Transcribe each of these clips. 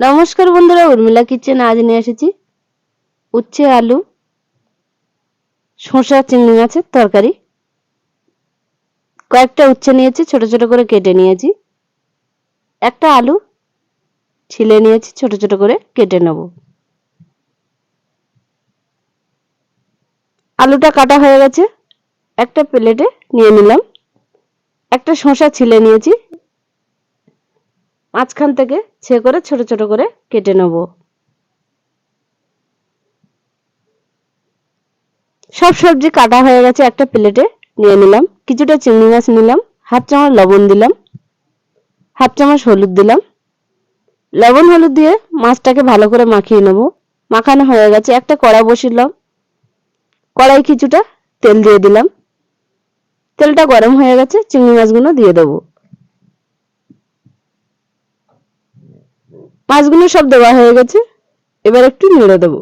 নমস্কার বন্ধুরা, উর্মিলা কিচেন আজ নিয়ে এসেছি উচ্ছে, আলু, শসা, চিংড়ি মাছের তরকারি। কয়েকটা উচ্ছে নিয়েছি, ছোট ছোট করে কেটে নিয়েছি। একটা আলু ছিলে নিয়েছি, ছোট ছোট করে কেটে নেব। আলুটা কাটা হয়ে গেছে, একটা প্লেটে নিয়ে নিলাম। একটা শসা ছিলে নিয়েছি মাঝখান থেকে ছে করে ছোট ছোট করে কেটে নেব। সব সবজি কাটা হয়ে গেছে, একটা প্লেটে নিয়ে নিলাম। কিছুটা চিংড়ি মাছ নিলাম, হাফ চামচ লবণ দিলাম, হাফ চামচ হলুদ দিলাম। লবণ হলুদ দিয়ে মাছটাকে ভালো করে মাখিয়ে নেব। মাখানো হয়ে গেছে, একটা কড়া বসিলাম। কড়াই কিছুটা তেল দিয়ে দিলাম। তেলটা গরম হয়ে গেছে, চিংড়ি মাছগুলো দিয়ে দেবো। মাছগুলো সব দেওয়া হয়ে গেছে, এবার একটু নেড়ে দেবো।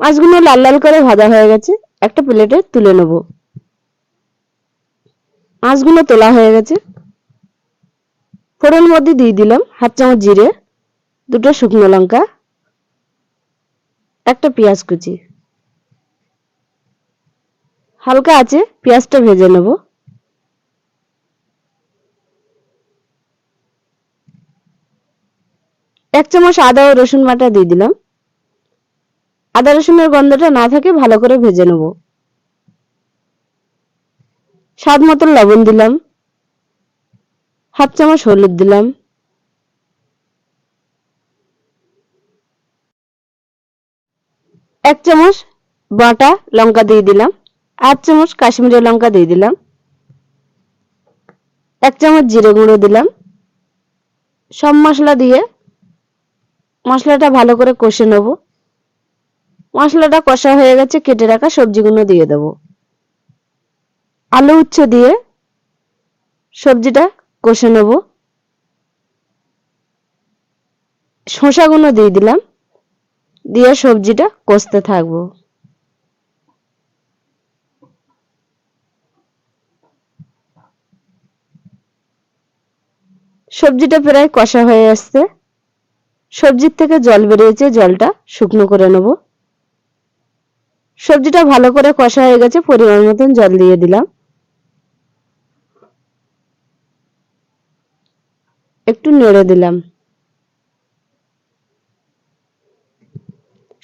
মাছগুলো লাল লাল করে ভাজা হয়ে গেছে, একটা প্লেটে তুলে নেব। মাছগুলো তোলা হয়ে গেছে। ফোড়ন মধ্যে দিয়ে দিলাম হাফ চামচ জিরে, দুটো শুকনো লঙ্কা, একটা পেঁয়াজ কুচি। হালকা আছে পেঁয়াজটা ভেজে নেব। এক চামচ আদা ও রসুন বাটা দিয়ে দিলাম। আদা রসুনের গন্ধটা না থাকে ভালো করে ভেজে নেব। স্বাদ মতন লবণ দিলাম। হাফ চামচ হলুদ দিলাম। এক চামচ বাটা লঙ্কা দিয়ে দিলাম। আট চামচ কাশ্মীরি লঙ্কা দিয়ে দিলাম। এক চামচ জিরে গুঁড়ো দিলাম। সব মশলা দিয়ে মশলাটা ভালো করে কষে নেব। মশলাটা কষা হয়ে গেছে, কেটে রাখা সবজিগুলো দিয়ে দেব। আলু উচ্ছে দিয়ে সবজিটা কষে নেব। শসাগুলো দিয়ে দিলাম, দিয়ে সবজিটা কষতে থাকব। সবজিটা প্রায় কষা হয়ে আসছে। সবজির থেকে জল বেরিয়েছে, জলটা শুকনো করে নেব। সবজিটা ভালো করে কষা হয়ে গেছে, পরিমাণ মতন জল দিয়ে দিলাম। একটু নেড়ে দিলাম।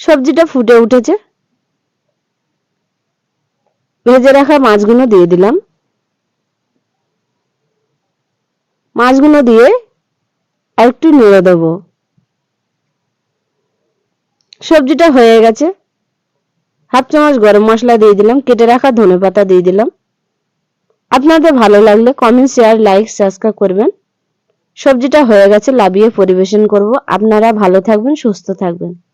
সবজিটা ফুটে উঠেছে। ভেজে রাখা মাছগুলো দিয়ে দিলাম। মাছগুলো দিয়ে আর একটু নেড়ে দেবো। সবজিটা হয়ে গেছে। হাফ চামচ গরম মশলা দিয়ে দিলাম, কেটে রাখা ধনে পাতা দিয়ে দিলাম। আপনাদের ভালো লাগলে কমেন্ট শেয়ার লাইক সাবস্ক্রাইব করবেন। সবজিটা হয়ে গেছে লাবিয়ে পরিবেশন করব। আপনারা ভালো থাকবেন, সুস্থ থাকবেন।